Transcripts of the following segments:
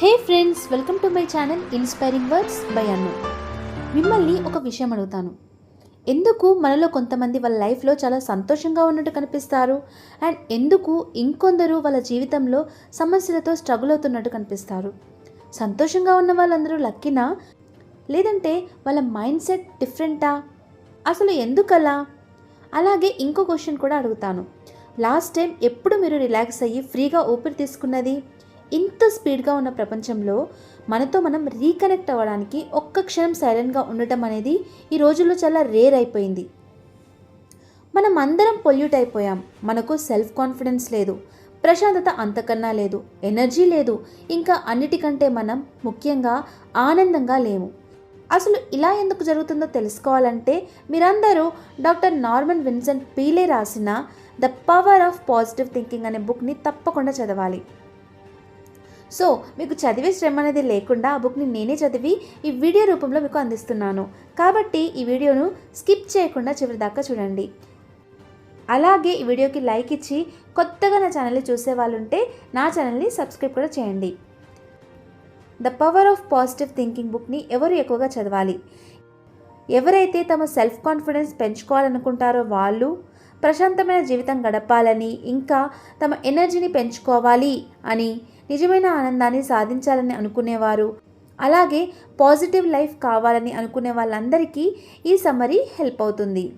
Hey friends welcome to my channel inspiring words by Annu. మిమ్మల్ని ఒక విషయం అడుగుతాను. ఎందుకు మనలో కొంతమంది వాళ్ళ లైఫ్లో చాలా సంతోషంగా ఉన్నట్టు కనిపిస్తారు? అండ్ ఎందుకు ఇంకొందరు వాళ్ళ జీవితంలో సమస్యలతో స్ట్రగుల్ అవుతున్నట్టు కనిపిస్తారు? సంతోషంగా ఉన్న వాళ్ళందరూ లక్కినా? లేదంటే వాళ్ళ మైండ్ సెట్ డిఫరెంటా? అసలు ఎందుకలా? అలాగే ఇంకో క్వశ్చన్ కూడా అడుగుతాను. లాస్ట్ టైం ఎప్పుడు మీరు రిలాక్స్ అయ్యి ఫ్రీగా ఊపిరి తీసుకున్నది? ఇంత స్పీడ్గా ఉన్న ప్రపంచంలో మనతో మనం రీకనెక్ట్ అవ్వడానికి ఒక్క క్షణం సైలెంట్గా ఉండటం అనేది ఈ రోజుల్లో చాలా రేర్ అయిపోయింది. మనం అందరం పొల్యూట్ అయిపోయాం. మనకు సెల్ఫ్ కాన్ఫిడెన్స్ లేదు. ప్రశాంతత అంతకన్నా లేదు. ఎనర్జీ లేదు. ఇంకా అన్నిటికంటే మనం ముఖ్యంగా ఆనందంగా లేము. అసలు ఇలా ఎందుకు జరుగుతుందో తెలుసుకోవాలంటే మీరందరూ డాక్టర్ నార్మన్ విన్సెంట్ పీలే రాసిన the power of positive thinking అనే బుక్ని తప్పకుండా చదవాలి. సో మీకు చదివే శ్రమ అనేది లేకుండా ఆ బుక్ని నేనే చదివి ఈ వీడియో రూపంలో మీకు అందిస్తున్నాను. కాబట్టి ఈ వీడియోను స్కిప్ చేయకుండా చివరి దాకా చూడండి. అలాగే ఈ వీడియోకి లైక్ ఇచ్చి కొత్తగా నా ఛానల్ని చూసే వాళ్ళు ఉంటే నా ఛానల్ని సబ్స్క్రైబ్ కూడా చేయండి. The power of positive thinking బుక్ని ఎవరు ఎక్కువగా చదవాలి? ఎవరైతే తమ సెల్ఫ్ కాన్ఫిడెన్స్ పెంచుకోవాలనుకుంటారో వాళ్ళు ప్రశాంతమైన జీవితం గడపాలని ఇంకా తమ ఎనర్జీని పెంచుకోవాలి అని నిజమైన ఆనందాన్ని సాధించాలని అనుకునేవారు. అలాగే పాజిటివ్ లైఫ్ కావాలని అనుకునే వాళ్ళందరికీ ఈ సమ్మరీ హెల్ప్ అవుతుంది.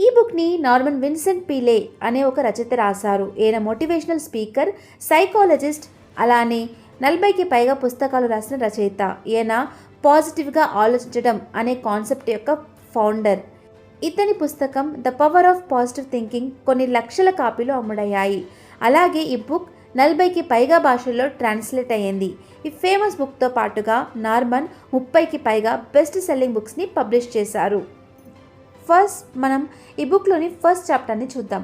ఈ బుక్ని నార్మన్ విన్సెంట్ పీలే అనే ఒక రచయిత రాశారు. ఈయన మోటివేషనల్ స్పీకర్ సైకాలజిస్ట్ అలానే నలభైకి పైగా పుస్తకాలు రాసిన రచయిత. ఈయన పాజిటివ్గా ఆలోచించడం అనే కాన్సెప్ట్ యొక్క ఫౌండర్. ఇతని పుస్తకం the power of positive thinking కొన్ని లక్షల కాపీలు అమ్ముడయ్యాయి. అలాగే ఈ బుక్ నలభైకి పైగా భాషల్లో ట్రాన్స్లేట్ అయ్యింది. ఈ ఫేమస్ బుక్తో పాటుగా నార్మన్ ముప్పైకి పైగా బెస్ట్ సెల్లింగ్ బుక్స్ని పబ్లిష్ చేశారు. ఫస్ట్ మనం ఈ బుక్లోని ఫస్ట్ చాప్టర్ని చూద్దాం.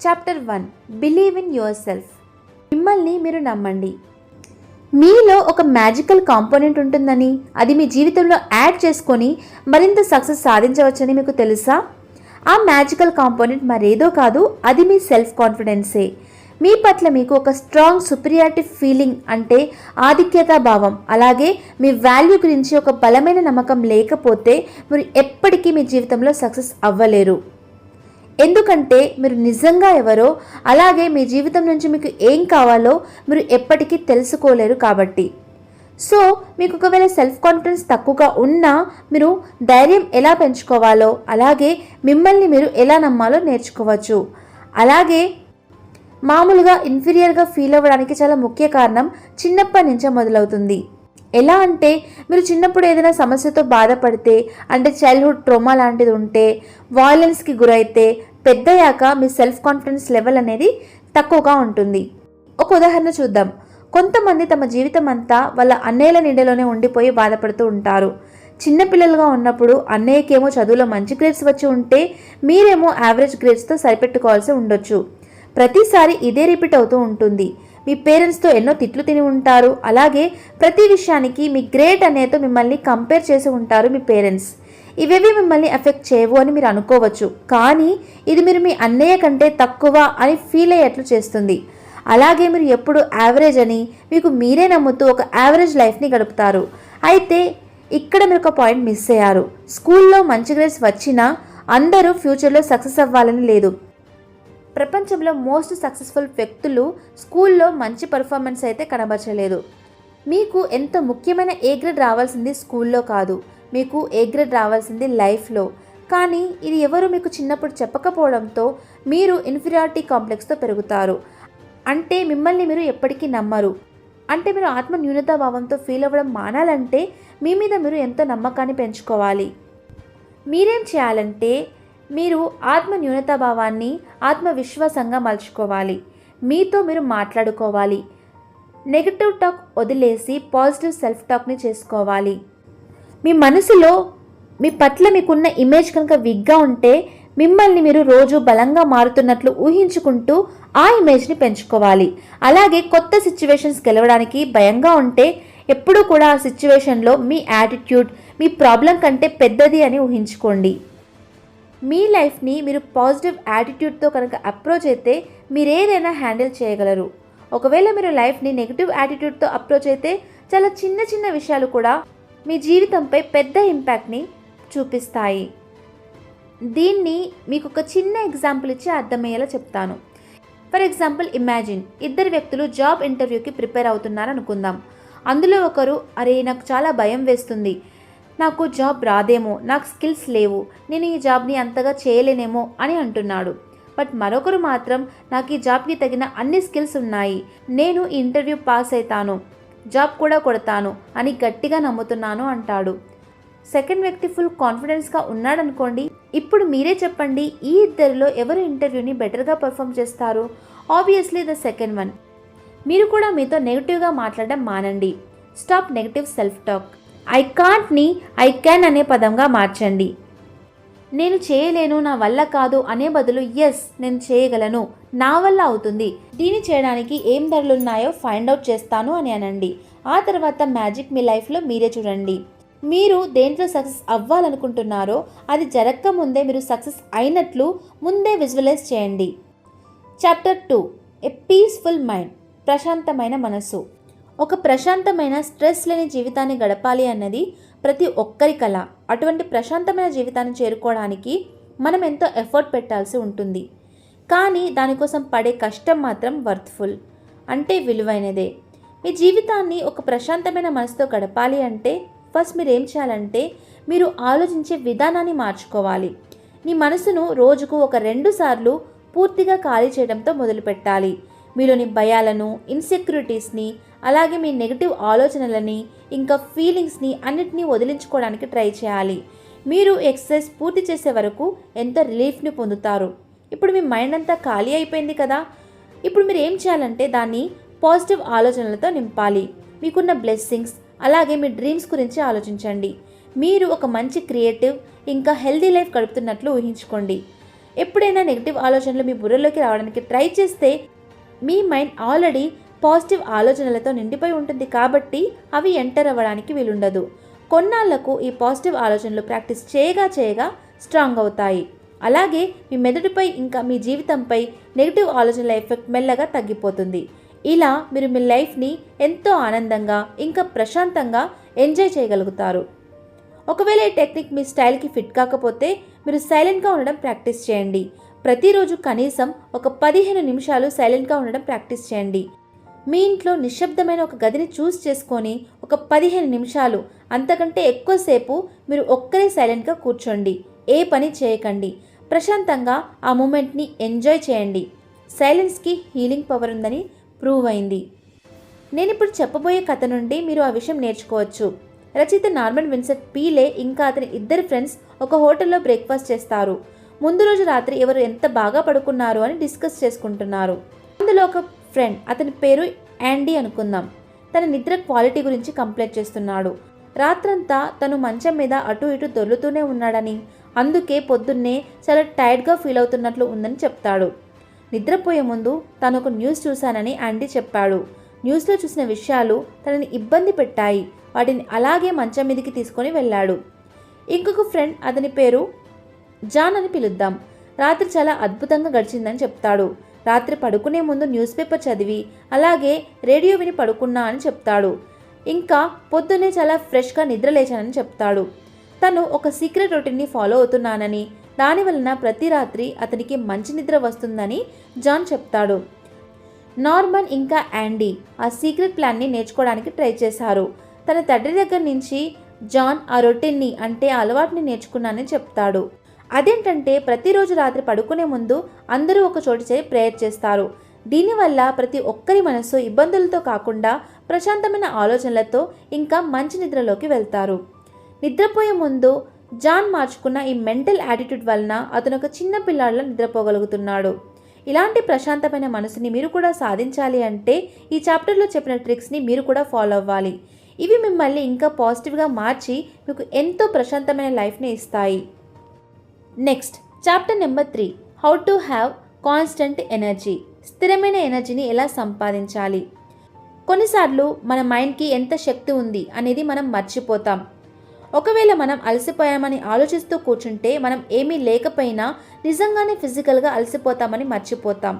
Chapter one believe in yourself మిమ్మల్ని మీరు నమ్మండి. మీలో ఒక మ్యాజికల్ కాంపోనెంట్ ఉంటుందని అది మీ జీవితంలో యాడ్ చేసుకొని మరింత సక్సెస్ సాధించవచ్చని మీకు తెలుసా? ఆ మ్యాజికల్ కాంపోనెంట్ మరేదో కాదు అది మీ సెల్ఫ్ కాన్ఫిడెన్సే. మీ పట్ల మీకు ఒక స్ట్రాంగ్ సుపీరియారిటీ ఫీలింగ్ అంటే ఆధిక్యతా భావం. అలాగే మీ వాల్యూ గురించి ఒక బలమైన నమ్మకం లేకపోతే మీరు ఎప్పటికీ మీ జీవితంలో సక్సెస్ అవ్వలేరు. ఎందుకంటే మీరు నిజంగా ఎవరో అలాగే మీ జీవితం నుంచి మీకు ఏం కావాలో మీరు ఎప్పటికీ తెలుసుకోలేరు కాబట్టి. సో మీకు ఒకవేళ సెల్ఫ్ కాన్ఫిడెన్స్ తక్కువగా ఉన్నా మీరు ధైర్యం ఎలా పెంచుకోవాలో అలాగే మిమ్మల్ని మీరు ఎలా నమ్మాలో నేర్చుకోవచ్చు. అలాగే మామూలుగా ఇన్ఫీరియర్గా ఫీల్ అవ్వడానికి చాలా ముఖ్య కారణం చిన్నప్పటి నుంచే మొదలవుతుంది. ఎలా అంటే మీరు చిన్నప్పుడు ఏదైనా సమస్యతో బాధపడితే అంటే చైల్డ్హుడ్ ట్రోమా లాంటిది ఉంటే వాయిలెన్స్కి గురైతే పెద్దయ్యాక మీ సెల్ఫ్ కాన్ఫిడెన్స్ లెవెల్ అనేది తక్కువగా ఉంటుంది. ఒక ఉదాహరణ చూద్దాం. కొంతమంది తమ జీవితం అంతా వాళ్ళ అన్నయ్యల నీడలోనే ఉండిపోయి బాధపడుతూ ఉంటారు. చిన్నపిల్లలుగా ఉన్నప్పుడు అన్నయ్యకేమో చదువులో మంచి గ్రేడ్స్ వచ్చి ఉంటే మీరేమో యావరేజ్ గ్రేడ్స్తో సరిపెట్టుకోవాల్సి ఉండొచ్చు. ప్రతిసారి ఇదే రిపీట్ అవుతూ ఉంటుంది. మీ పేరెంట్స్తో ఎన్నో తిట్లు తిని ఉంటారు. అలాగే ప్రతి విషయానికి మీ గ్రేట్ అనేతో మిమ్మల్ని కంపేర్ చేసి ఉంటారు మీ పేరెంట్స్. ఇవేవి మిమ్మల్ని ఎఫెక్ట్ చేయవు అని మీరు అనుకోవచ్చు. కానీ ఇది మీరు మీ అన్నయ్య కంటే తక్కువ అని ఫీల్ అయ్యేట్లు చేస్తుంది. అలాగే మీరు ఎప్పుడు యావరేజ్ అని మీకు మీరే నమ్ముతూ ఒక యావరేజ్ లైఫ్ని గడుపుతారు. అయితే ఇక్కడ మీరు ఒక పాయింట్ మిస్ అయ్యారు. స్కూల్లో మంచి గ్రేడ్స్ వచ్చినా అందరూ ఫ్యూచర్లో సక్సెస్ అవ్వాలని లేదు. ప్రపంచంలో మోస్ట్ సక్సెస్ఫుల్ వ్యక్తులు స్కూల్లో మంచి పర్ఫార్మెన్స్ అయితే కనబరచలేదు. మీకు ఎంతో ముఖ్యమైన ఏ గ్రేడ్ రావాల్సింది స్కూల్లో కాదు మీకు ఏ గ్రేడ్ రావాల్సింది లైఫ్లో. కానీ ఇది ఎవరు మీకు చిన్నప్పుడు చెప్పకపోవడంతో మీరు ఇన్ఫీరియారిటీ కాంప్లెక్స్తో పెరుగుతారు. అంటే మిమ్మల్ని మీరు ఎప్పటికీ నమ్మరు. అంటే మీరు ఆత్మ న్యూనతాభావంతో ఫీల్ అవ్వడం మానాలంటే మీ మీద మీరు ఎంతో నమ్మకాన్ని పెంచుకోవాలి. మీరేం చేయాలంటే మీరు ఆత్మ న్యూనతాభావాన్ని ఆత్మవిశ్వాసంగా మలుచుకోవాలి. మీతో మీరు మాట్లాడుకోవాలి. నెగటివ్ టాక్ వదిలేసి పాజిటివ్ సెల్ఫ్ టాక్ని చేసుకోవాలి. మీ మనసులో మీ పట్ల మీకున్న ఇమేజ్ కనుక విగ్గా ఉంటే మిమ్మల్ని మీరు రోజు బలంగా మారుతున్నట్లు ఊహించుకుంటూ ఆ ఇమేజ్ని పెంచుకోవాలి. అలాగే కొత్త సిచ్యువేషన్స్ గెలవడానికి భయంగా ఉంటే ఎప్పుడూ కూడా ఆ సిచ్యువేషన్లో మీ యాటిట్యూడ్ మీ ప్రాబ్లం కంటే పెద్దది అని ఊహించుకోండి. మీ లైఫ్ని మీరు పాజిటివ్ యాటిట్యూడ్తో కనుక అప్రోచ్ అయితే మీరు ఏదైనా హ్యాండిల్ చేయగలరు. ఒకవేళ మీరు లైఫ్ని నెగిటివ్ యాటిట్యూడ్తో అప్రోచ్ అయితే చాలా చిన్న చిన్న విషయాలు కూడా మీ జీవితంపై పెద్ద ఇంపాక్ట్ని చూపిస్తాయి. దీన్ని మీకు ఒక చిన్న ఎగ్జాంపుల్ ఇచ్చి అర్థమయ్యేలా చెప్తాను. For example imagine. ఇద్దరు వ్యక్తులు జాబ్ ఇంటర్వ్యూకి ప్రిపేర్ అవుతున్నారు అనుకుందాం అందులో ఒకరు అరే నాకు చాలా భయం వేస్తుంది. నాకు జాబ్ రాదేమో నాకు స్కిల్స్ లేవు నేను ఈ జాబ్ని అంతగా చేయలేనేమో అని అంటున్నాడు. బట్ మరొకరు మాత్రం నాకు ఈ జాబ్కి తగిన అన్ని స్కిల్స్ ఉన్నాయి నేను ఈ ఇంటర్వ్యూ పాస్ అవుతాను జాబ్ కూడా కొడతాను అని గట్టిగా నమ్ముతున్నాను అంటాడు. సెకండ్ వ్యక్తి ఫుల్ కాన్ఫిడెన్స్గా ఉన్నాడనుకోండి ఇప్పుడు మీరే చెప్పండి ఈ ఇద్దరిలో ఎవరు ఇంటర్వ్యూని బెటర్గా పర్ఫామ్ చేస్తారు? ఆబ్వియస్లీ ద సెకండ్ వన్ మీరు కూడా మీతో నెగిటివ్గా మాట్లాడడం మానండి. Stop negative self talk I కాంట్ని I can అనే పదంగా మార్చండి. నేను చేయలేను నా వల్ల కాదు అనే బదులు ఎస్ నేను చేయగలను నా వల్ల అవుతుంది. దీన్ని చేయడానికి ఏం ధరలున్నాయో ఫైండ్ అవుట్ చేస్తాను అని అనండి. ఆ తర్వాత మ్యాజిక్ మీ లైఫ్లో మీరే చూడండి. మీరు దేంట్లో సక్సెస్ అవ్వాలనుకుంటున్నారో అది జరగక ముందే మీరు సక్సెస్ అయినట్లు ముందే విజువలైజ్ చేయండి. Chapter two a peaceful mind ప్రశాంతమైన మనస్సు ఒక ప్రశాంతమైన స్ట్రెస్ లేని జీవితాన్ని గడపాలి అన్నది ప్రతి ఒక్కరి కళ అటువంటి ప్రశాంతమైన జీవితాన్ని చేరుకోవడానికి మనం ఎంతో ఎఫర్ట్ పెట్టాల్సి ఉంటుంది. కానీ దానికోసం పడే కష్టం మాత్రం వర్త్ఫుల్. అంటే విలువైనదే. మీ జీవితాన్ని ఒక ప్రశాంతమైన మనసుతో గడపాలి అంటే ఫస్ట్ మీరు ఏం చేయాలంటే మీరు ఆలోచించే విధానాన్ని మార్చుకోవాలి. మీ మనసును రోజుకు ఒక రెండు సార్లు పూర్తిగా ఖాళీ చేయడంతో మొదలుపెట్టాలి. మీలోని భయాలను ఇన్సెక్యూరిటీస్ని అలాగే మీ నెగిటివ్ ఆలోచనలని ఇంకా ఫీలింగ్స్ని అన్నిటినీ వదిలించుకోవడానికి ట్రై చేయాలి. మీరు ఎక్సర్సైజ్ పూర్తి చేసే వరకు ఎంతో రిలీఫ్ని పొందుతారు? ఇప్పుడు మీ మైండ్ అంతా ఖాళీ అయిపోయింది కదా? ఇప్పుడు మీరు ఏం చేయాలంటే దాన్ని పాజిటివ్ ఆలోచనలతో నింపాలి. మీకున్న బ్లెస్సింగ్స్ అలాగే మీ డ్రీమ్స్ గురించి ఆలోచించండి. మీరు ఒక మంచి క్రియేటివ్ ఇంకా హెల్దీ లైఫ్ గడుపుతున్నట్లు ఊహించుకోండి. ఎప్పుడైనా నెగిటివ్ ఆలోచనలు మీ బుర్రలోకి రావడానికి ట్రై చేస్తే మీ మైండ్ ఆల్రెడీ పాజిటివ్ ఆలోచనలతో నిండిపోయి ఉంటుంది కాబట్టి అవి ఎంటర్ అవ్వడానికి వీలుండదు. కొన్నాళ్ళకు ఈ పాజిటివ్ ఆలోచనలు ప్రాక్టీస్ చేయగా చేయగా స్ట్రాంగ్ అవుతాయి. అలాగే మీ మెదడుపై ఇంకా మీ జీవితంపై నెగిటివ్ ఆలోచనల ఎఫెక్ట్ మెల్లగా తగ్గిపోతుంది. ఇలా మీరు మీ లైఫ్ని ఎంతో ఆనందంగా ఇంకా ప్రశాంతంగా ఎంజాయ్ చేయగలుగుతారు. ఒకవేళ ఈ టెక్నిక్ మీ స్టైల్కి ఫిట్ కాకపోతే మీరు సైలెంట్గా ఉండడం ప్రాక్టీస్ చేయండి. ప్రతిరోజు కనీసం ఒక పదిహేను నిమిషాలు సైలెంట్గా ఉండడం ప్రాక్టీస్ చేయండి. మీ ఇంట్లో నిశ్శబ్దమైన ఒక గదిని చూస్ చేసుకొని ఒక పదిహేను నిమిషాలు అంతకంటే ఎక్కువసేపు మీరు ఒక్కరే సైలెంట్గా కూర్చోండి. ఏ పని చేయకండి. ప్రశాంతంగా ఆ మూమెంట్ని ఎంజాయ్ చేయండి. సైలెన్స్కి హీలింగ్ పవర్ ఉందని ప్రూవ్ అయింది. నేను ఇప్పుడు చెప్పబోయే కథ నుండి మీరు ఆ విషయం నేర్చుకోవచ్చు. రచయిత నార్మన్ విన్సెట్ పీలే ఇంకా అతని ఇద్దరు ఫ్రెండ్స్ ఒక హోటల్లో బ్రేక్ఫాస్ట్ చేస్తారు. ముందు రోజు రాత్రి ఎవరు ఎంత బాగా పడుకున్నారు అని డిస్కస్ చేసుకుంటున్నారు. అందులో ఒక ఫ్రెండ్ అతని పేరు యాండీ అనుకుందాం. తన నిద్ర క్వాలిటీ గురించి కంప్లైంట్ చేస్తున్నాడు. రాత్రంతా తను మంచం మీద అటు ఇటు దొర్లుతూనే ఉన్నాడని అందుకే పొద్దున్నే చాలా టైర్డ్గా ఫీల్ అవుతున్నట్లు ఉందని చెప్తాడు. నిద్రపోయే ముందు తను ఒక న్యూస్ చూశానని యాండీ చెప్పాడు. న్యూస్లో చూసిన విషయాలు తనని ఇబ్బంది పెట్టాయి. వాటిని అలాగే మంచం మీదకి తీసుకొని వెళ్ళాడు. ఇంకొక ఫ్రెండ్ అతని పేరు జాన్ అని పిలుద్దాం. రాత్రి చాలా అద్భుతంగా గడిచిందని చెప్తాడు. రాత్రి పడుకునే ముందు న్యూస్ పేపర్ చదివి అలాగే రేడియో విని పడుకున్నా అని చెప్తాడు. ఇంకా పొద్దున్నే చాలా ఫ్రెష్గా నిద్రలేచానని చెప్తాడు. తను ఒక సీక్రెట్ రొటీన్ని ఫాలో అవుతున్నానని దాని వలన ప్రతి రాత్రి అతనికి మంచి నిద్ర వస్తుందని జాన్ చెప్తాడు. నార్మన్ ఇంకా యాండీ ఆ సీక్రెట్ ప్లాన్ని నేర్చుకోవడానికి ట్రై చేశారు. తన తండ్రి దగ్గర నుంచి జాన్ ఆ రొటీన్ని అంటే అలవాటుని నేర్చుకున్నానని చెప్తాడు. అదేంటంటే ప్రతిరోజు రాత్రి పడుకునే ముందు అందరూ ఒక చోటు చేరి ప్రేయర్ చేస్తారు. దీనివల్ల ప్రతి ఒక్కరి మనసు ఇబ్బందులతో కాకుండా ప్రశాంతమైన ఆలోచనలతో ఇంకా మంచి నిద్రలోకి వెళ్తారు. నిద్రపోయే ముందు జాన్ మార్చుకున్న ఈ మెంటల్ యాటిట్యూడ్ వలన అతను ఒక చిన్న పిల్లాడిలో నిద్రపోగలుగుతున్నాడు. ఇలాంటి ప్రశాంతమైన మనసుని మీరు కూడా సాధించాలి అంటే ఈ చాప్టర్లో చెప్పిన ట్రిక్స్ని మీరు కూడా ఫాలో అవ్వాలి. ఇవి మిమ్మల్ని ఇంకా పాజిటివ్గా మార్చి మీకు ఎంతో ప్రశాంతమైన లైఫ్ని ఇస్తాయి. Next chapter number three how to have constant energy స్థిరమైన ఎనర్జీని ఎలా సంపాదించాలి? కొన్నిసార్లు మన మైండ్కి ఎంత శక్తి ఉంది అనేది మనం మర్చిపోతాం. ఒకవేళ మనం అలసిపోయామని ఆలోచిస్తూ కూర్చుంటే మనం ఏమీ లేకపోయినా నిజంగానే ఫిజికల్గా అలసిపోతామని మర్చిపోతాం.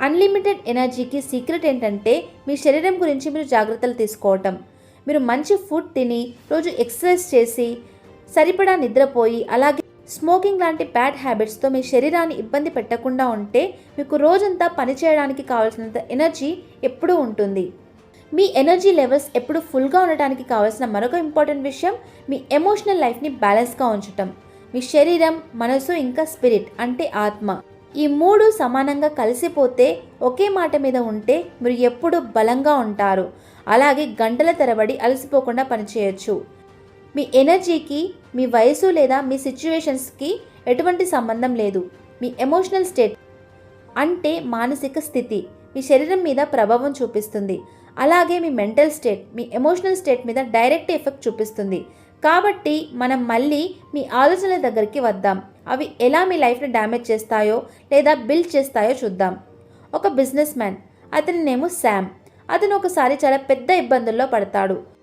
అన్లిమిటెడ్ ఎనర్జీకి సీక్రెట్ ఏంటంటే మీ శరీరం గురించి మీరు జాగ్రత్తలు తీసుకోవటం. మీరు మంచి ఫుడ్ తిని రోజు ఎక్సర్సైజ్ చేసి సరిపడా నిద్రపోయి అలాగే స్మోకింగ్ లాంటి బ్యాడ్ హ్యాబిట్స్తో మీ శరీరాన్ని ఇబ్బంది పెట్టకుండా ఉంటే మీకు రోజంతా పనిచేయడానికి కావాల్సినంత ఎనర్జీ ఎప్పుడూ ఉంటుంది. మీ ఎనర్జీ లెవెల్స్ ఎప్పుడు ఫుల్గా ఉండటానికి కావాల్సిన మరొక ఇంపార్టెంట్ విషయం మీ ఎమోషనల్ లైఫ్ని బ్యాలెన్స్గా ఉంచటం. మీ శరీరం మనసు ఇంకా స్పిరిట్ అంటే ఆత్మ. ఈ మూడు సమానంగా కలిసిపోతే ఒకే మాట మీద ఉంటే మీరు ఎప్పుడు బలంగా ఉంటారు. అలాగే గంటల తరబడి అలసిపోకుండా పనిచేయచ్చు. మీ ఎనర్జీకి మీ వయసు లేదా మీ సిచ్యువేషన్స్కి ఎటువంటి సంబంధం లేదు. మీ ఎమోషనల్ స్టేట్ అంటే మానసిక స్థితి. మీ శరీరం మీద ప్రభావం చూపిస్తుంది. అలాగే మీ మెంటల్ స్టేట్ మీ ఎమోషనల్ స్టేట్ మీద డైరెక్ట్ ఎఫెక్ట్ చూపిస్తుంది. కాబట్టి మనం మళ్ళీ మీ ఆలోచనల దగ్గరికి వద్దాం. అవి ఎలా మీ లైఫ్ని డ్యామేజ్ చేస్తాయో లేదా బిల్డ్ చేస్తాయో చూద్దాం. ఒక బిజినెస్ మ్యాన్. అతని నేము శామ్. అతను ఒకసారి చాలా పెద్ద ఇబ్బందుల్లో పడతాడు.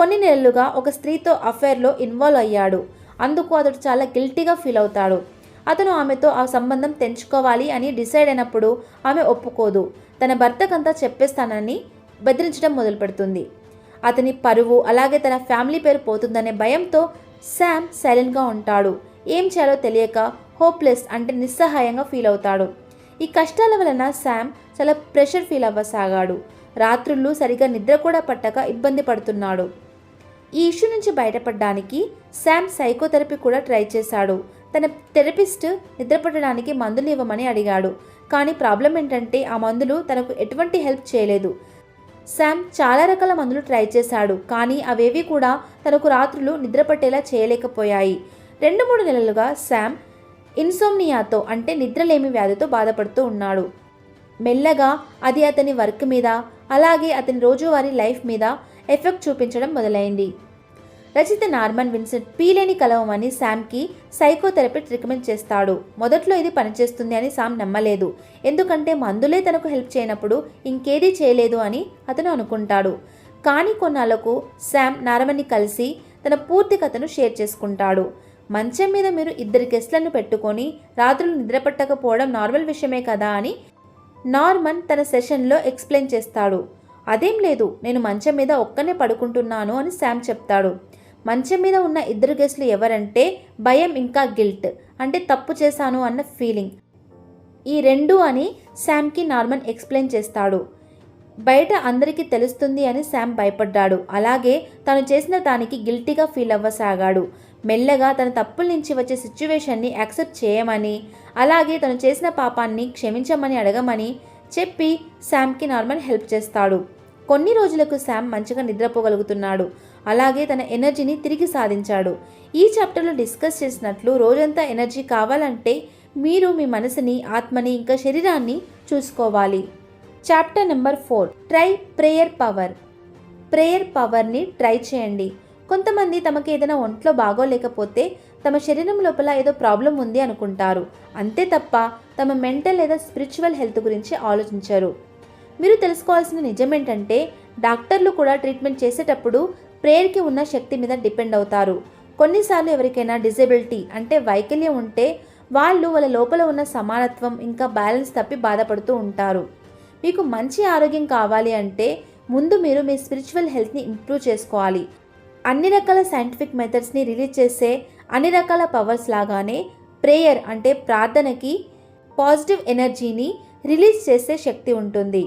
కొన్ని నెలలుగా ఒక స్త్రీతో అఫైర్లో ఇన్వాల్వ్ అయ్యాడు. అందుకు అతడు చాలా గిల్టీగా ఫీల్ అవుతాడు. అతను ఆమెతో ఆ సంబంధం తెంచుకోవాలి అని డిసైడ్ అయినప్పుడు ఆమె ఒప్పుకోదు. తన భర్తకంతా చెప్పేస్తానని బెదిరించడం మొదలుపెడుతుంది. అతని పరువు అలాగే తన ఫ్యామిలీ పేరు పోతుందనే భయంతో శామ్ సైలెంట్గా ఉంటాడు. ఏం చేయాలో తెలియక హోప్లెస్ అంటే నిస్సహాయంగా ఫీల్ అవుతాడు. ఈ కష్టాల వలన శామ్ చాలా ప్రెషర్ ఫీల్ అవ్వసాగాడు. రాత్రుళ్ళు సరిగా నిద్ర కూడా పట్టక ఇబ్బంది పడుతున్నాడు. ఈ ఇష్యూ నుంచి బయటపడడానికి శామ్ సైకోథెరపీ కూడా ట్రై చేశాడు. తన థెరపిస్ట్ నిద్రపట్టడానికి మందులు ఇవ్వమని అడిగాడు. కానీ ప్రాబ్లం ఏంటంటే ఆ మందులు తనకు ఎటువంటి హెల్ప్ చేయలేదు. శామ్ చాలా రకాల మందులు ట్రై చేశాడు. కానీ అవేవి కూడా తనకు రాత్రులు నిద్రపట్టేలా చేయలేకపోయాయి. రెండు మూడు నెలలుగా శామ్ ఇన్సోమ్నియాతో అంటే నిద్రలేమి వ్యాధితో బాధపడుతూ ఉన్నాడు. మెల్లగా అది అతని వర్క్ మీద అలాగే అతని రోజువారీ లైఫ్ మీద ఎఫెక్ట్ చూపించడం మొదలైంది. రచిత నార్మన్ విన్సెంట్ పీలేని కలవమని శామ్కి సైకోథెరపిస్ట్ రికమెండ్ చేస్తాడు. మొదట్లో ఇది పనిచేస్తుంది అని శామ్ నమ్మలేదు. ఎందుకంటే మందులే తనకు హెల్ప్ చేయనప్పుడు ఇంకేదీ చేయలేదు అని అతను అనుకుంటాడు. కానీ కొన్నాళ్ళకు శామ్ నార్మన్ని కలిసి తన పూర్తి కథను షేర్ చేసుకుంటాడు. మంచం మీద మీరు ఇద్దరు గెస్ట్లను పెట్టుకొని రాత్రులు నిద్రపట్టకపోవడం నార్మల్ విషయమే కదా అని నార్మన్ తన సెషన్లో ఎక్స్ప్లెయిన్ చేస్తాడు. అదేం లేదు నేను మంచం మీద ఒక్కనే పడుకుంటున్నాను అని శామ్ చెప్తాడు. మంచం మీద ఉన్న ఇద్దరు గెస్ట్లు ఎవరంటే భయం ఇంకా గిల్ట్. అంటే తప్పు చేశాను అన్న ఫీలింగ్. ఈ రెండు అని శామ్కి నార్మన్ ఎక్స్ప్లెయిన్ చేస్తాడు. బయట అందరికీ తెలుస్తుంది అని శామ్ భయపడ్డాడు. అలాగే తను చేసిన దానికి గిల్టీగా ఫీల్ అవ్వసాగాడు. మెల్లగా తన తప్పుల నుంచి వచ్చే సిచ్యువేషన్ని యాక్సెప్ట్ చేయమని అలాగే తను చేసిన పాపాన్ని క్షమించమని అడగమని చెప్పి శామ్కి నార్మల్ హెల్ప్ చేస్తాడు. కొన్ని రోజులకు శామ్ మంచిగా నిద్రపోగలుగుతున్నాడు. అలాగే తన ఎనర్జీని తిరిగి సాధించాడు. ఈ చాప్టర్లో డిస్కస్ చేసినట్లు రోజంతా ఎనర్జీ కావాలంటే మీరు మీ మనసుని ఆత్మని ఇంకా శరీరాన్ని చూసుకోవాలి. Chapter number four. Try prayer power. Prayer పవర్ని ట్రై చేయండి. కొంతమంది తమకు ఏదైనా ఒంట్లో బాగోలేకపోతే తమ శరీరం లోపల ఏదో ప్రాబ్లం ఉంది అనుకుంటారు. అంతే తప్ప తమ మెంటల్ లేదా స్పిరిచువల్ హెల్త్ గురించి ఆలోచించరు. మీరు తెలుసుకోవాల్సిన నిజం ఏంటంటే డాక్టర్లు కూడా ట్రీట్మెంట్ చేసేటప్పుడు ప్రేయర్కి ఉన్న శక్తి మీద డిపెండ్ అవుతారు. కొన్నిసార్లు ఎవరికైనా డిజబిలిటీ అంటే వైకల్యం ఉంటే వాళ్ళు వాళ్ళ లోపల ఉన్న సమానత్వం ఇంకా బ్యాలెన్స్ తప్పి బాధపడుతూ ఉంటారు. మీకు మంచి ఆరోగ్యం కావాలి అంటే ముందు మీరు మీ స్పిరిచువల్ హెల్త్ని ఇంప్రూవ్ చేసుకోవాలి. అన్ని రకాల సైంటిఫిక్ మెథడ్స్ని రిలీజ్ చేసే అన్ని రకాల పవర్స్ లాగానే ప్రేయర్ అంటే ప్రార్థనకి పాజిటివ్ ఎనర్జీని రిలీజ్ చేసే శక్తి ఉంటుంది.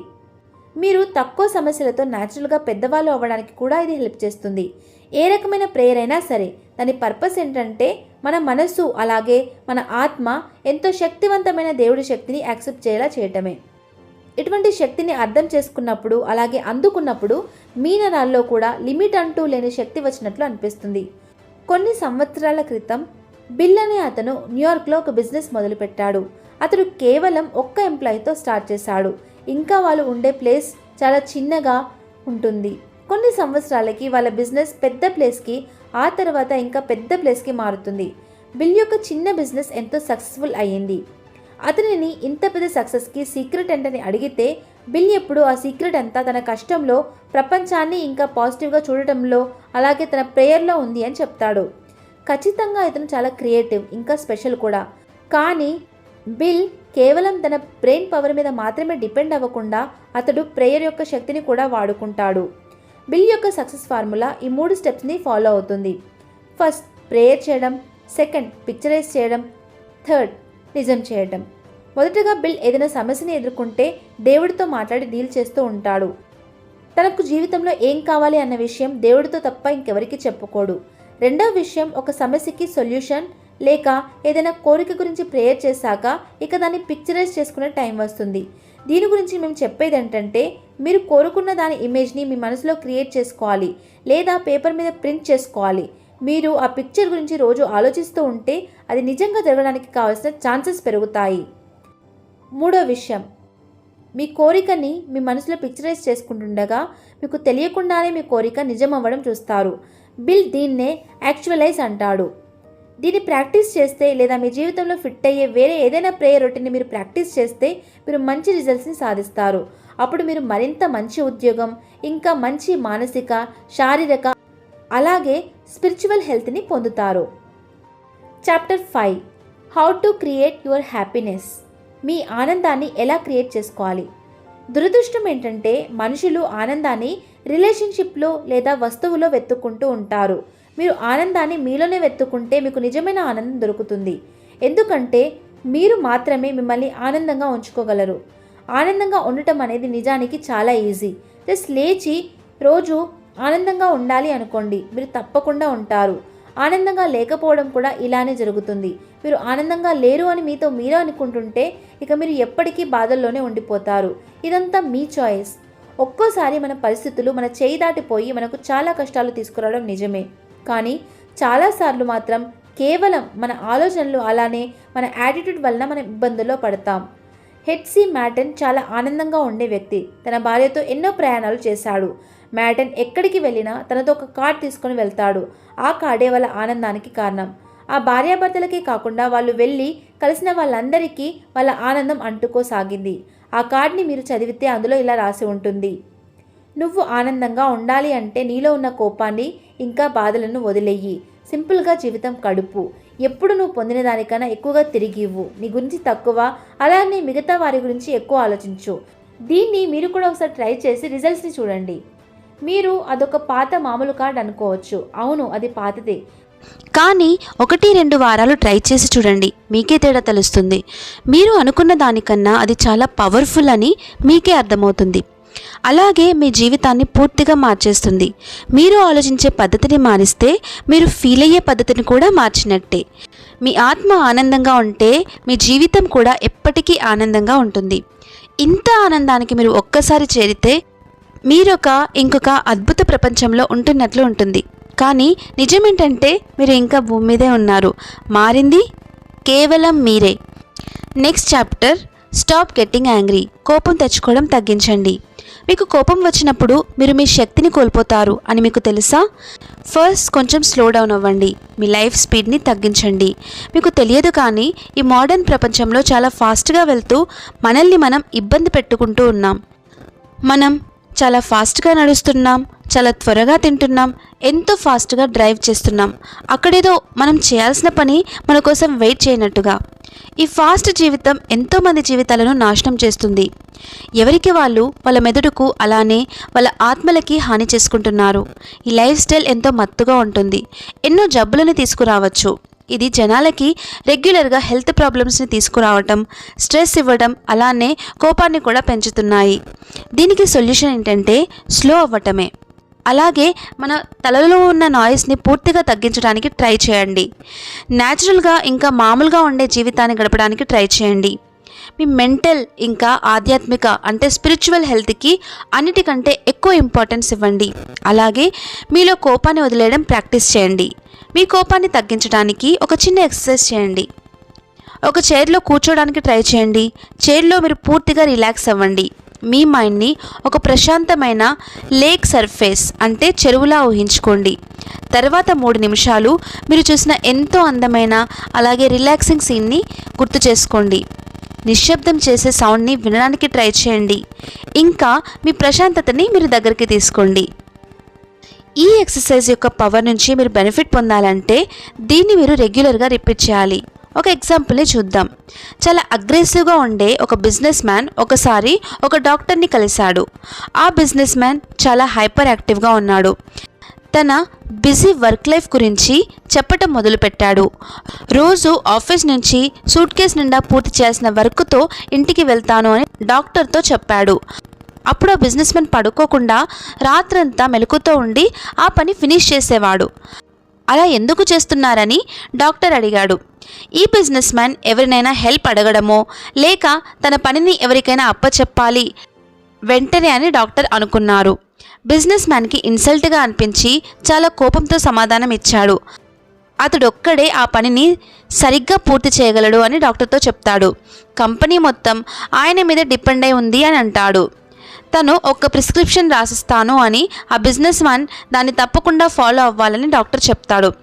మీరు తక్కువ సమస్యలతో న్యాచురల్గా పెద్దవాళ్ళు అవ్వడానికి కూడా ఇది హెల్ప్ చేస్తుంది. ఏ రకమైన ప్రేయర్ అయినా సరే దాని పర్పస్ ఏంటంటే మన మనస్సు అలాగే మన ఆత్మ ఎంతో శక్తివంతమైన దేవుడి శక్తిని యాక్సెప్ట్ చేయేలా చేయటమే. ఇటువంటి శక్తిని అర్థం చేసుకున్నప్పుడు అలాగే అందుకున్నప్పుడు మీ నరాల్లో కూడా లిమిట్ అంటూ లేని శక్తి వచ్చినట్లు అనిపిస్తుంది. కొన్ని సంవత్సరాల క్రితం బిల్ అనే అతను న్యూయార్క్లో ఒక బిజినెస్ మొదలుపెట్టాడు. అతడు కేవలం ఒక్క ఎంప్లాయీతో స్టార్ట్ చేశాడు. ఇంకా వాళ్ళు ఉండే ప్లేస్ చాలా చిన్నగా ఉంటుంది. కొన్ని సంవత్సరాలకి వాళ్ళ బిజినెస్ పెద్ద ప్లేస్కి ఆ తర్వాత ఇంకా పెద్ద ప్లేస్కి మారుతుంది. బిల్ యొక్క చిన్న బిజినెస్ ఎంతో సక్సెస్ఫుల్ అయ్యింది. అతనిని ఇంత పెద్ద సక్సెస్కి సీక్రెట్ ఏంటని అడిగితే బిల్ ఎప్పుడు ఆ సీక్రెట్ అంతా తన కష్టంలో ప్రపంచాన్ని ఇంకా పాజిటివ్గా చూడటంలో అలాగే తన ప్రేయర్లో ఉంది అని చెప్తాడు. ఖచ్చితంగా ఇతను చాలా క్రియేటివ్ ఇంకా స్పెషల్ కూడా. కానీ బిల్ కేవలం తన బ్రెయిన్ పవర్ మీద మాత్రమే డిపెండ్ అవ్వకుండా అతడు ప్రేయర్ యొక్క శక్తిని కూడా వాడుకుంటాడు. బిల్ యొక్క సక్సెస్ ఫార్ములా ఈ మూడు స్టెప్స్ని ఫాలో అవుతుంది. ఫస్ట్ ప్రేయర్ చేయడం. సెకండ్ పిక్చరైజ్ చేయడం. థర్డ్ నిజం చేయడం. మొదటగా బిల్ ఏదైనా సమస్యని ఎదుర్కొంటే దేవుడితో మాట్లాడి డీల్ చేస్తూ ఉంటాడు. తనకు జీవితంలో ఏం కావాలి అన్న విషయం దేవుడితో తప్ప ఇంకెవరికి చెప్పుకోడు. రెండవ విషయం ఒక సమస్యకి సొల్యూషన్. లేక ఏదైనా కోరిక గురించి ప్రేయర్ చేశాక ఇక దాన్ని పిక్చరైజ్ చేసుకునే టైం వస్తుంది. దీని గురించి మేము చెప్పేది ఏంటంటే మీరు కోరుకున్న దాని ఇమేజ్ని మీ మనసులో క్రియేట్ చేసుకోవాలి లేదా పేపర్ మీద ప్రింట్ చేసుకోవాలి. మీరు ఆ పిక్చర్ గురించి రోజు ఆలోచిస్తూ ఉంటే అది నిజంగా జరగడానికి కావాల్సిన ఛాన్సెస్ పెరుగుతాయి. మూడో విషయం మీ కోరికని మీ మనసులో పిక్చరైజ్ చేసుకుంటుండగా మీకు తెలియకుండానే మీ కోరిక నిజం అవ్వడం చూస్తారు. బిల్ దీన్నే యాక్చువలైజ్ అంటాడు. దీన్ని ప్రాక్టీస్ చేస్తే లేదా మీ జీవితంలో ఫిట్ అయ్యే వేరే ఏదైనా ప్రేయర్ రొటీన్ని మీరు ప్రాక్టీస్ చేస్తే మీరు మంచి రిజల్ట్స్ని సాధిస్తారు. అప్పుడు మీరు మరింత మంచి ఉద్యోగం ఇంకా మంచి మానసిక శారీరక అలాగే స్పిరిచువల్ హెల్త్ని పొందుతారు. Chapter five how to create your happiness మీ ఆనందాన్ని ఎలా క్రియేట్ చేసుకోవాలి? దురదృష్టం ఏంటంటే మనుషులు ఆనందాన్ని రిలేషన్షిప్లో లేదా వస్తువులో వెతుక్కుంటూ ఉంటారు. మీరు ఆనందాన్ని మీలోనే వెతుక్కుంటే మీకు నిజమైన ఆనందం దొరుకుతుంది. ఎందుకంటే మీరు మాత్రమే మిమ్మల్ని ఆనందంగా ఉంచుకోగలరు. ఆనందంగా ఉండటం అనేది నిజానికి చాలా ఈజీ. జస్ట్ లేచి రోజు ఆనందంగా ఉండాలి అనుకోండి మీరు తప్పకుండా ఉంటారు. ఆనందంగా లేకపోవడం కూడా ఇలానే జరుగుతుంది. మీరు ఆనందంగా లేరు అని మీతో మీరు అనుకుంటుంటే ఇక మీరు ఎప్పటికీ బాధల్లోనే ఉండిపోతారు. ఇదంతా మీ చాయిస్ ఒక్కోసారి మన పరిస్థితులు మన చేయి దాటిపోయి మనకు చాలా కష్టాలు తీసుకురావడం నిజమే. కానీ చాలాసార్లు మాత్రం కేవలం మన ఆలోచనలు అలానే మన యాటిట్యూడ్ వలన మనం ఇబ్బందుల్లో పడతాం. హెడ్సీ మ్యాటన్ చాలా ఆనందంగా ఉండే వ్యక్తి. తన భార్యతో ఎన్నో ప్రయాణాలు చేశాడు. మ్యాటన్ ఎక్కడికి వెళ్ళినా తనతో ఒక కార్డ్ తీసుకొని వెళ్తాడు. ఆ కార్డే వాళ్ళ ఆనందానికి కారణం. ఆ భార్యాభర్తలకే కాకుండా వాళ్ళు వెళ్ళి కలిసిన వాళ్ళందరికీ వాళ్ళ ఆనందం అంటుకోసాగింది. ఆ కార్డ్ని మీరు చదివితే అందులో ఇలా రాసి ఉంటుంది. నువ్వు ఆనందంగా ఉండాలి అంటే నీలో ఉన్న కోపాన్ని ఇంకా బాధలను వదిలేయి. సింపుల్గా జీవితం కడుపు. ఎప్పుడు నువ్వు పొందిన దానికన్నా ఎక్కువగా తిరిగి ఇవ్వు నీ గురించి తక్కువ అలానే మిగతా వారి గురించి ఎక్కువ ఆలోచించు. దీన్ని మీరు కూడా ఒకసారి ట్రై చేసి రిజల్ట్స్ని చూడండి. మీరు అదొక పాత మామూలు కార్డ్ అనుకోవచ్చు. అవును అది పాతదే. కానీ ఒకటి రెండు వారాలు ట్రై చేసి చూడండి. మీకే తేడా తెలుస్తుంది. మీరు అనుకున్న దానికన్నా అది చాలా పవర్ఫుల్ అని మీకే అర్థమవుతుంది. అలాగే మీ జీవితాన్ని పూర్తిగా మార్చేస్తుంది. మీరు ఆలోచించే పద్ధతిని మారిస్తే మీరు ఫీల్ అయ్యే పద్ధతిని కూడా మార్చినట్టే. మీ ఆత్మ ఆనందంగా ఉంటే మీ జీవితం కూడా ఎప్పటికీ ఆనందంగా ఉంటుంది. ఇంత ఆనందానికి మీరు ఒక్కసారి చేరితే మీరొక ఇంకొక అద్భుత ప్రపంచంలో ఉంటున్నట్లు ఉంటుంది. కానీ నిజమేంటంటే మీరు ఇంకా భూమి మీదే ఉన్నారు. మారింది కేవలం మీరే. Next chapter stop getting angry. కోపం తెచ్చుకోవడం తగ్గించండి. మీకు కోపం వచ్చినప్పుడు మీరు మీ శక్తిని కోల్పోతారు అని మీకు తెలుసా? ఫస్ట్ కొంచెం స్లో డౌన్ అవ్వండి. మీ లైఫ్ స్పీడ్ని తగ్గించండి. మీకు తెలియదు కానీ ఈ మోడర్న్ ప్రపంచంలో చాలా ఫాస్ట్గా వెళ్తూ మనల్ని మనం ఇబ్బంది పెట్టుకుంటూ ఉన్నాం. మనం చాలా ఫాస్ట్గా నడుస్తున్నాం చాలా త్వరగా తింటున్నాం ఎంతో ఫాస్ట్గా డ్రైవ్ చేస్తున్నాం. అక్కడేదో మనం చేయాల్సిన పని మన కోసం వెయిట్ చేయనట్టుగా. ఈ ఫాస్ట్ జీవితం ఎంతోమంది జీవితాలను నాశనం చేస్తుంది. ఎవరికి వాళ్ళు వాళ్ళ మెదడుకు అలానే వాళ్ళ ఆత్మలకి హాని చేసుకుంటున్నారు. ఈ లైఫ్ స్టైల్ ఎంతో మత్తుగా ఉంటుంది. ఎన్నో జబ్బులను తీసుకురావచ్చు. ఇది జనాలకి రెగ్యులర్గా హెల్త్ ప్రాబ్లమ్స్ని తీసుకురావటం స్ట్రెస్ ఇవ్వడం అలానే కోపాన్ని కూడా పెంచుతున్నాయి. దీనికి సొల్యూషన్ ఏంటంటే స్లో అవ్వటమే. అలాగే మన తలలో ఉన్న నాయిస్ని పూర్తిగా తగ్గించడానికి ట్రై చేయండి. న్యాచురల్గా ఇంకా మామూలుగా ఉండే జీవితాన్ని గడపడానికి ట్రై చేయండి. మీ మెంటల్ ఇంకా ఆధ్యాత్మిక అంటే స్పిరిచువల్ హెల్త్కి అన్నిటికంటే ఎక్కువ ఇంపార్టెన్స్ ఇవ్వండి. అలాగే మీలో కోపాన్ని వదిలేయడం ప్రాక్టీస్ చేయండి. మీ కోపాన్ని తగ్గించడానికి ఒక చిన్న ఎక్సర్సైజ్ చేయండి. ఒక చైర్లో కూర్చోడానికి ట్రై చేయండి. చైర్లో మీరు పూర్తిగా రిలాక్స్ అవ్వండి. మీ మైండ్ని ఒక ప్రశాంతమైన లేక్ సర్ఫేస్ అంటే చెరువులా ఊహించుకోండి. తర్వాత మూడు నిమిషాలు మీరు చూసిన ఎంతో అందమైన అలాగే రిలాక్సింగ్ సీన్ని గుర్తు చేసుకోండి. నిశ్శబ్దం చేసే సౌండ్ని వినడానికి ట్రై చేయండి. ఇంకా మీ ప్రశాంతతని మీరు దగ్గరికి తీసుకోండి. ఈ ఎక్సర్సైజ్ యొక్క పవర్ నుంచి మీరు బెనిఫిట్ పొందాలంటే దీన్ని మీరు రెగ్యులర్గా రిపీట్ చేయాలి. ఒక ఎగ్జాంపుల్ని చూద్దాం. చాలా అగ్రెసివ్గా ఉండే ఒక బిజినెస్ మ్యాన్ ఒకసారి ఒక డాక్టర్ని కలిశాడు. ఆ బిజినెస్ మ్యాన్ చాలా హైపర్ యాక్టివ్గా ఉన్నాడు. తన బిజీ వర్క్ లైఫ్ గురించి చెప్పటం మొదలుపెట్టాడు. రోజు ఆఫీస్ నుంచి సూట్ కేస్ నిండా పూర్తి చేసిన వర్క్తో ఇంటికి వెళ్తాను అని డాక్టర్తో చెప్పాడు. అప్పుడు ఆ బిజినెస్ మ్యాన్ పడుకోకుండా రాత్రంతా మెలకుతో ఉండి ఆ పని ఫినిష్ చేసేవాడు. అలా ఎందుకు చేస్తున్నారని డాక్టర్ అడిగాడు. ఈ బిజినెస్ మ్యాన్ ఎవరినైనా హెల్ప్ అడగడమో లేక తన పనిని ఎవరికైనా అప్పచెప్పాలి? వెంటనే అని డాక్టర్ అనుకున్నారు. బిజినెస్ మ్యాన్కి ఇన్సల్ట్గా అనిపించి చాలా కోపంతో సమాధానం ఇచ్చాడు. అతడొక్కడే ఆ పనిని సరిగ్గా పూర్తి చేయగలడు అని డాక్టర్తో చెప్తాడు. కంపెనీ మొత్తం ఆయన మీద డిపెండ్ అయి ఉంది అని అంటాడు. తను ఒక ప్రిస్క్రిప్షన్ రాసిస్తాను అని ఆ బిజినెస్ మ్యాన్ దాన్ని తప్పకుండా ఫాలో అవ్వాలని డాక్టర్ చెప్తాడు.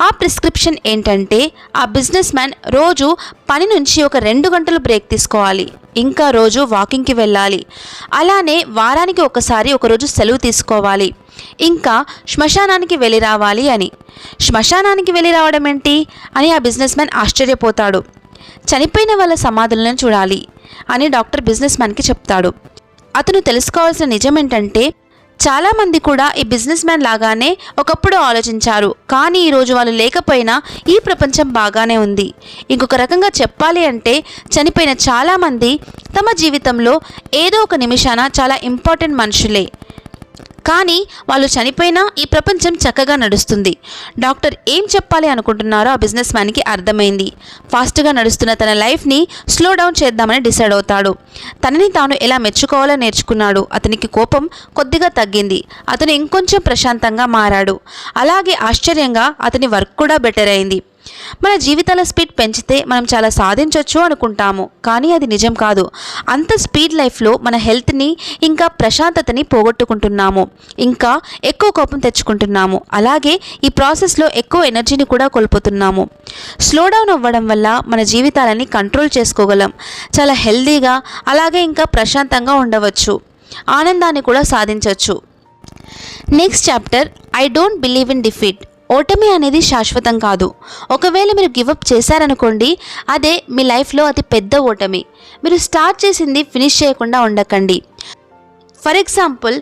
ఆ ప్రిస్క్రిప్షన్ ఏంటంటే ఆ బిజినెస్ మ్యాన్ రోజు పని నుంచి ఒక రెండు గంటలు బ్రేక్ తీసుకోవాలి. ఇంకా రోజు వాకింగ్కి వెళ్ళాలి. అలానే వారానికి ఒకసారి ఒకరోజు సెలవు తీసుకోవాలి. ఇంకా శ్మశానానికి వెళ్ళి రావాలి అని. శ్మశానానికి వెళ్ళి రావడం ఏంటి? అని ఆ బిజినెస్ మ్యాన్ ఆశ్చర్యపోతాడు. చనిపోయిన వాళ్ళ సమాధులను చూడాలి అని డాక్టర్ బిజినెస్ మ్యాన్కి చెప్తాడు. అతను తెలుసుకోవాల్సిన నిజం ఏంటంటే చాలామంది కూడా ఈ బిజినెస్ మ్యాన్ లాగానే ఒకప్పుడు ఆలోచించారు. కానీ ఈరోజు వాళ్ళు లేకపోయినా ఈ ప్రపంచం బాగానే ఉంది. ఇంకొక రకంగా చెప్పాలి అంటే చనిపోయిన చాలామంది తమ జీవితంలో ఏదో ఒక నిమిషాన చాలా ఇంపార్టెంట్ మనుషులే. కానీ వాళ్ళు చనిపోయినా ఈ ప్రపంచం చక్కగా నడుస్తుంది. డాక్టర్ ఏం చెప్పాలి అనుకుంటున్నారో ఆ బిజినెస్ మ్యాన్కి అర్థమైంది. ఫాస్ట్గా నడుస్తున్న తన లైఫ్ని స్లో డౌన్ చేద్దామని డిసైడ్ అవుతాడు. తనని తాను ఎలా మెచ్చుకోవాలో నేర్చుకున్నాడు. అతనికి కోపం కొద్దిగా తగ్గింది. అతను ఇంకొంచెం ప్రశాంతంగా మారాడు. అలాగే ఆశ్చర్యంగా అతని వర్క్ కూడా బెటర్ అయింది. మన జీవితాల స్పీడ్ పెంచితే మనం చాలా సాధించవచ్చు అనుకుంటాము. కానీ అది నిజం కాదు. అంత స్పీడ్ లైఫ్లో మన హెల్త్ని ఇంకా ప్రశాంతతని పోగొట్టుకుంటున్నాము. ఇంకా ఎక్కువ కోపం తెచ్చుకుంటున్నాము. అలాగే ఈ ప్రాసెస్లో ఎక్కువ ఎనర్జీని కూడా కోల్పోతున్నాము. స్లో డౌన్ అవ్వడం వల్ల మన జీవితాలని కంట్రోల్ చేసుకోగలం. చాలా హెల్దీగా అలాగే ఇంకా ప్రశాంతంగా ఉండవచ్చు. ఆనందాన్ని కూడా సాధించవచ్చు next chapter I don't believe in defeat. ఓటమి అనేది శాశ్వతం కాదు. ఒకవేళ మీరు గివప్ చేశారనుకోండి అదే మీ లైఫ్లో అతి పెద్ద ఓటమి. మీరు స్టార్ట్ చేసింది ఫినిష్ చేయకుండా ఉండకండి. For example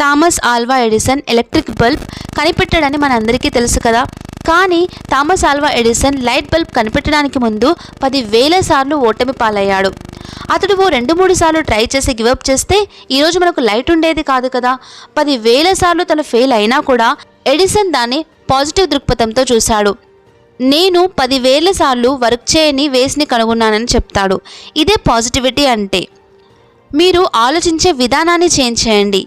Thomas Alva Edison electric bulb కనిపెట్టాడని మనందరికీ తెలుసు కదా. కానీ Thomas Alva Edison light bulb కనిపెట్టడానికి ముందు పదివేల సార్లు ఓటమి పాలయ్యాడు. అతడు ఓ రెండు మూడు సార్లు ట్రై చేసి గివప్ చేస్తే ఈరోజు మనకు లైట్ ఉండేది కాదు కదా. పదివేల సార్లు తను ఫెయిల్ అయినా కూడా ఎడిసన్ దాన్ని పాజిటివ్ దృక్పథంతో చూశాడు. నేను పదివేల సార్లు వర్క్ చేయని వేస్ని కనుగొన్నానని చెప్తాడు. ఇదే పాజిటివిటీ అంటే. మీరు ఆలోచించే విధానాన్ని చేంజ్ చేయండి.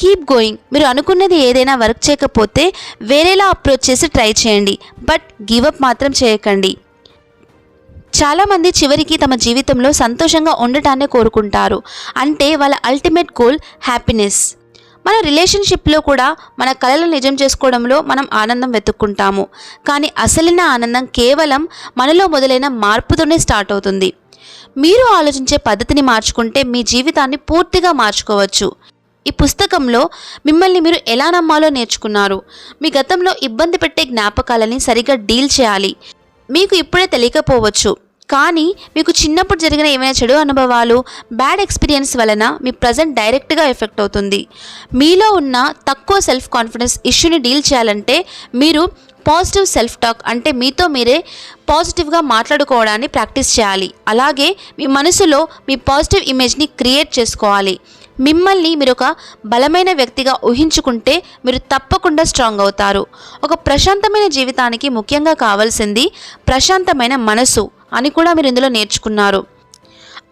Keep going. మీరు అనుకున్నది ఏదైనా వర్క్ చేయకపోతే వేరేలా అప్రోచ్ చేసి ట్రై చేయండి. బట్ గివప్ మాత్రం చేయకండి. చాలామంది చివరికి తమ జీవితంలో సంతోషంగా ఉండటాన్ని కోరుకుంటారు. అంటే వాళ్ళ అల్టిమేట్ గోల్ హ్యాపీనెస్. మన రిలేషన్షిప్లో కూడా మన కళలు నిజం చేసుకోవడంలో మనం ఆనందం వెతుక్కుంటాము. కానీ అసలైన ఆనందం కేవలం మనలో మొదలైన మార్పుతోనే స్టార్ట్ అవుతుంది. మీరు ఆలోచించే పద్ధతిని మార్చుకుంటే మీ జీవితాన్ని పూర్తిగా మార్చుకోవచ్చు. ఈ పుస్తకంలో మిమ్మల్ని మీరు ఎలా నమ్మాలో నేర్చుకున్నారు. మీ గతంలో ఇబ్బంది పెట్టే జ్ఞాపకాలని సరిగ్గా డీల్ చేయాలి. మీకు ఇప్పుడే తెలియకపోవచ్చు. కానీ మీకు చిన్నప్పుడు జరిగిన ఏమైనా చెడు అనుభవాలు బ్యాడ్ ఎక్స్పీరియన్స్ వలన మీ ప్రజెంట్ డైరెక్ట్గా ఎఫెక్ట్ అవుతుంది. మీలో ఉన్న తక్కువ సెల్ఫ్ కాన్ఫిడెన్స్ ఇష్యూని డీల్ చేయాలంటే మీరు పాజిటివ్ సెల్ఫ్ టాక్ అంటే మీతో మీరే పాజిటివ్గా మాట్లాడుకోవడాన్ని ప్రాక్టీస్ చేయాలి. అలాగే మీ మనసులో మీ పాజిటివ్ ఇమేజ్ని క్రియేట్ చేసుకోవాలి. మిమ్మల్ని మీరు ఒక బలమైన వ్యక్తిగా ఊహించుకుంటే మీరు తప్పకుండా స్ట్రాంగ్ అవుతారు. ఒక ప్రశాంతమైన జీవితానికి ముఖ్యంగా కావాల్సింది ప్రశాంతమైన మనసు. అని కూడా మీరు ఇందులో నేర్చుకున్నారు.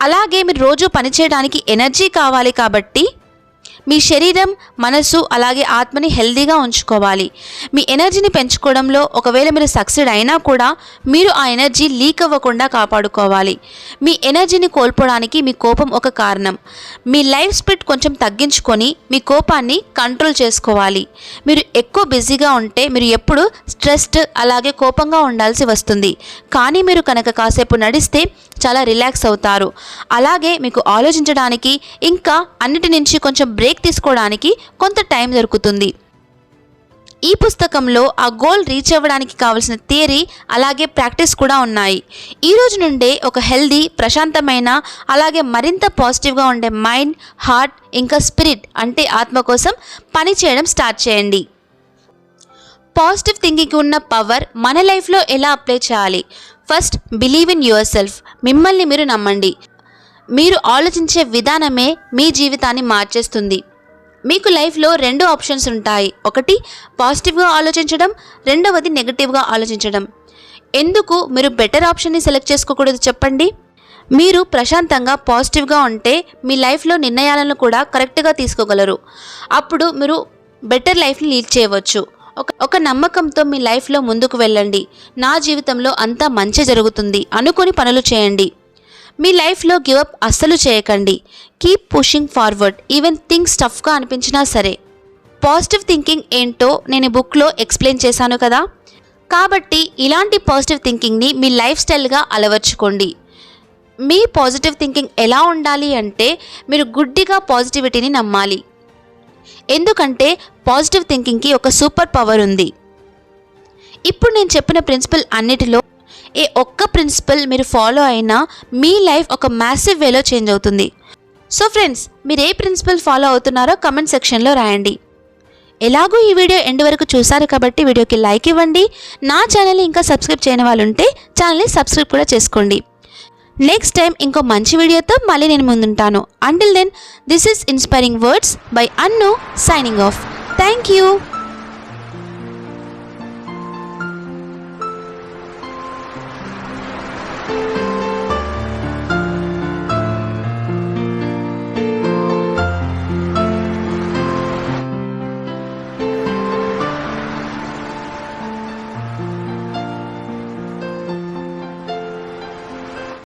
అలాగే మీరు రోజు పనిచేయడానికి ఎనర్జీ కావాలి కాబట్టి మీ శరీరం మనసు అలాగే ఆత్మని హెల్దీగా ఉంచుకోవాలి. మీ ఎనర్జీని పెంచుకోవడంలో ఒకవేళ మీరు సక్సెడ్ అయినా కూడా మీరు ఆ ఎనర్జీ లీక్ అవ్వకుండా కాపాడుకోవాలి. మీ ఎనర్జీని కోల్పోవడానికి మీ కోపం ఒక కారణం. మీ లైఫ్ స్పీడ్ కొంచెం తగ్గించుకొని మీ కోపాన్ని కంట్రోల్ చేసుకోవాలి. మీరు ఎక్కువ బిజీగా ఉంటే మీరు ఎప్పుడు స్ట్రెస్డ్ అలాగే కోపంగా ఉండాల్సి వస్తుంది. కానీ మీరు కనుక కాసేపు నడిస్తే చాలా రిలాక్స్ అవుతారు. అలాగే మీకు ఆలోచించడానికి ఇంకా అన్నిటి నుంచి కొంచెం బ్రేక్ తీసుకోవడానికి కొంత టైం దొరుకుతుంది. ఈ పుస్తకంలో ఆ గోల్ రీచ్ అవ్వడానికి కావలసిన థియరీ అలాగే ప్రాక్టీస్ కూడా ఉన్నాయి. ఈ రోజు నుండే ఒక హెల్దీ ప్రశాంతమైన అలాగే మరింత పాజిటివ్గా ఉండే మైండ్ హార్ట్ ఇంకా స్పిరిట్ అంటే ఆత్మ కోసం పని చేయడం స్టార్ట్ చేయండి. పాజిటివ్ థింకింగ్కి ఉన్న పవర్ మన లైఫ్లో ఎలా అప్లై చేయాలి? First believe in yourself మిమ్మల్ని మీరు నమ్మండి. మీరు ఆలోచించే విధానమే మీ జీవితాన్ని మార్చేస్తుంది. మీకు లైఫ్లో రెండు ఆప్షన్స్ ఉంటాయి. ఒకటి పాజిటివ్గా ఆలోచించడం రెండవది నెగటివ్గా ఆలోచించడం. ఎందుకు మీరు బెటర్ ఆప్షన్ని సెలెక్ట్ చేసుకోకూడదు చెప్పండి? మీరు ప్రశాంతంగా పాజిటివ్గా ఉంటే మీ లైఫ్లో నిర్ణయాలను కూడా కరెక్ట్గా తీసుకోగలరు. అప్పుడు మీరు బెటర్ లైఫ్ని లీడ్ చేయవచ్చు. ఒక ఒక నమ్మకంతో మీ లైఫ్లో ముందుకు వెళ్ళండి. నా జీవితంలో అంతా మంచి జరుగుతుంది. అనుకొని పనులు చేయండి. మీ లైఫ్లో గివప్ అస్సలు చేయకండి. Keep pushing forward. Even things టఫ్గా అనిపించినా సరే. పాజిటివ్ థింకింగ్ ఏంటో నేను బుక్లో ఎక్స్ప్లెయిన్ చేశాను కదా? కాబట్టి ఇలాంటి పాజిటివ్ థింకింగ్ని మీ లైఫ్ స్టైల్గా అలవర్చుకోండి. మీ పాజిటివ్ థింకింగ్ ఎలా ఉండాలి అంటే మీరు గుడ్డిగా పాజిటివిటీని నమ్మాలి. ఎందుకంటే పాజిటివ్ థింకింగ్కి ఒక సూపర్ పవర్ ఉంది. ఇప్పుడు నేను చెప్పిన ప్రిన్సిపల్ అన్నిటిలో ఏ ఒక్క ప్రిన్సిపల్ మీరు ఫాలో అయినా మీ లైఫ్ ఒక మ్యాసివ్ వేలో చేంజ్ అవుతుంది. సో ఫ్రెండ్స్ మీరు ఏ ప్రిన్సిపల్ ఫాలో అవుతున్నారో కమెంట్ సెక్షన్లో రాయండి. ఎలాగో ఈ వీడియో ఎండ్ వరకు చూసారు కాబట్టి వీడియోకి లైక్ ఇవ్వండి. నా ఛానల్ని ఇంకా సబ్స్క్రైబ్ చేయని వాళ్ళు ఉంటే ఛానల్ని సబ్స్క్రైబ్ కూడా చేసుకోండి. నెక్స్ట్ టైం ఇంకో మంచి వీడియోతో మళ్ళీ నేను ముందుంటాను. Until then this is inspiring words by Annu signing off thank you